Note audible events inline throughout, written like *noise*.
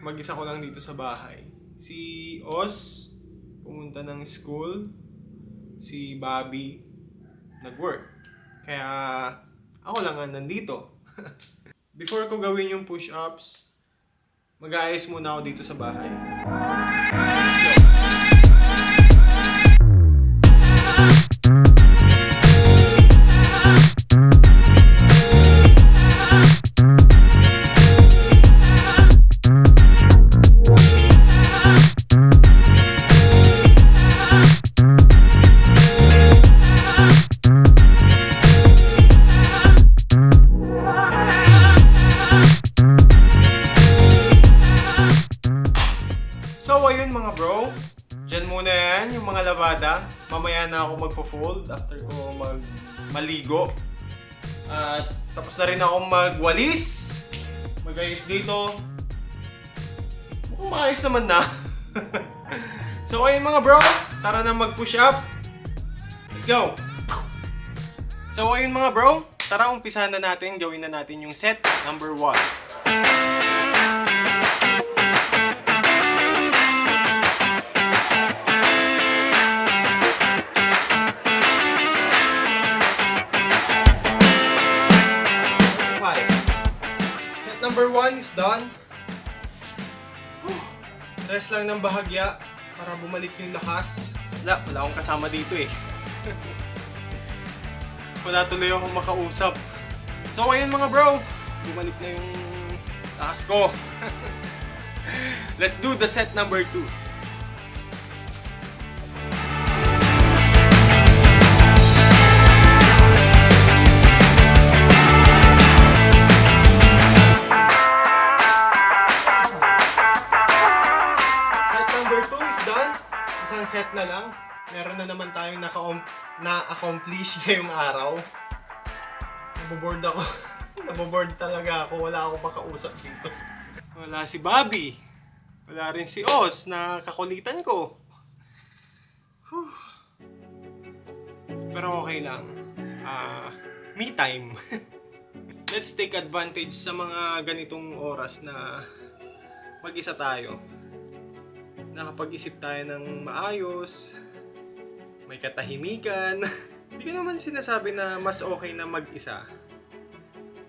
mag-isa ko lang dito sa bahay. Si Oz, pumunta ng school. Si Bobby, nag-work. Kaya ako lang ang nandito. *laughs* Before ko gawin yung push-ups, mag-aayos muna ako dito sa bahay. So ayun mga bro, Diyan muna yan, yung mga labada. Mamaya na ako magpo-fold after ko mag maligo. At tapos na rin ako magwalis. Magayos dito. Mukhang maayos naman na. *laughs* so ayun mga bro, tara na mag-push up. Let's go! So ayun mga bro, tara umpisahan na natin, gawin na natin yung set number 1. is done. Whew. Rest lang ng bahagya para bumalik yung lakas. Wala, wala akong kasama dito eh. wala tuloy akong makausap. So ayun mga bro, bumalik na yung lakas ko. *laughs* Let's do the set number 2. Isang set na lang. Meron na naman tayong na-accomplish *laughs* ngayong araw. Naboboard ako. *laughs* Naboboard talaga ako. Wala akong makausap dito. Wala si Bobby. Wala rin si Oz na kakulitan ko. Pero okay lang. Ah, me time. *laughs* Let's take advantage sa mga ganitong oras na mag-isa tayo nakapag-isip tayo ng maayos, may katahimikan. *laughs* Hindi ko naman sinasabi na mas okay na mag-isa.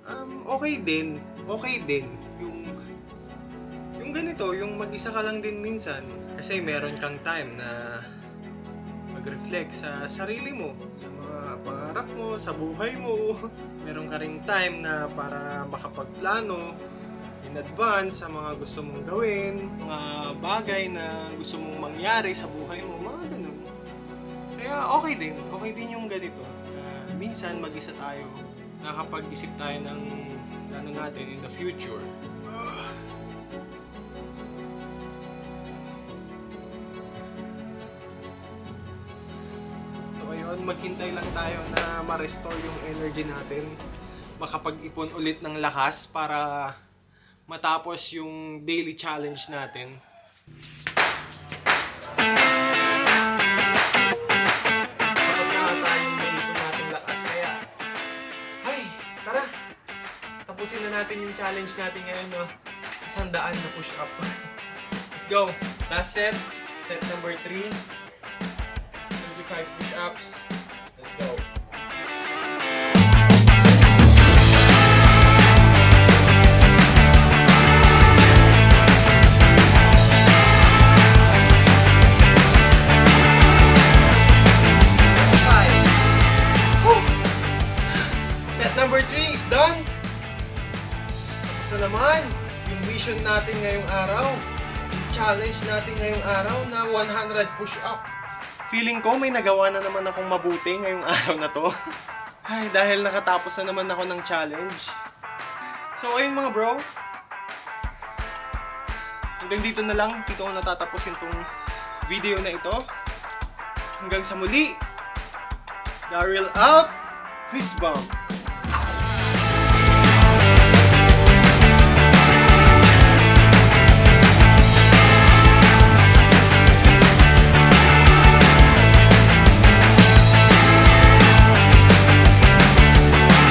Um, okay din. Okay din. Yung, yung ganito, yung mag-isa ka lang din minsan. Kasi meron kang time na mag-reflect sa sarili mo, sa mga pangarap mo, sa buhay mo. *laughs* Meron ka ring time na para makapagplano, in advance sa mga gusto mong gawin, mga bagay na gusto mong mangyari sa buhay mo, mga ganun. Kaya okay din, okay din yung ganito. Uh, minsan mag-isa tayo, nakakapag-isip tayo ng ano natin in the future. So ayun, maghintay lang tayo na ma-restore yung energy natin. Makapag-ipon ulit ng lakas para matapos yung daily challenge natin. Tapusin na natin yung challenge natin ngayon, no? Isang daan na push up. *laughs* Let's go! Last set, set number 3. 25 push number 3 is done. Tapos na naman yung vision natin ngayong araw. Yung challenge natin ngayong araw na 100 push-up. Feeling ko may nagawa na naman akong mabuti ngayong *laughs* araw na to. Ay, dahil nakatapos na naman ako ng challenge. So, ayun mga bro. Hanggang dito na lang. Dito ko natatapusin tong video na ito. Hanggang sa muli. Daryl out. Fist bump.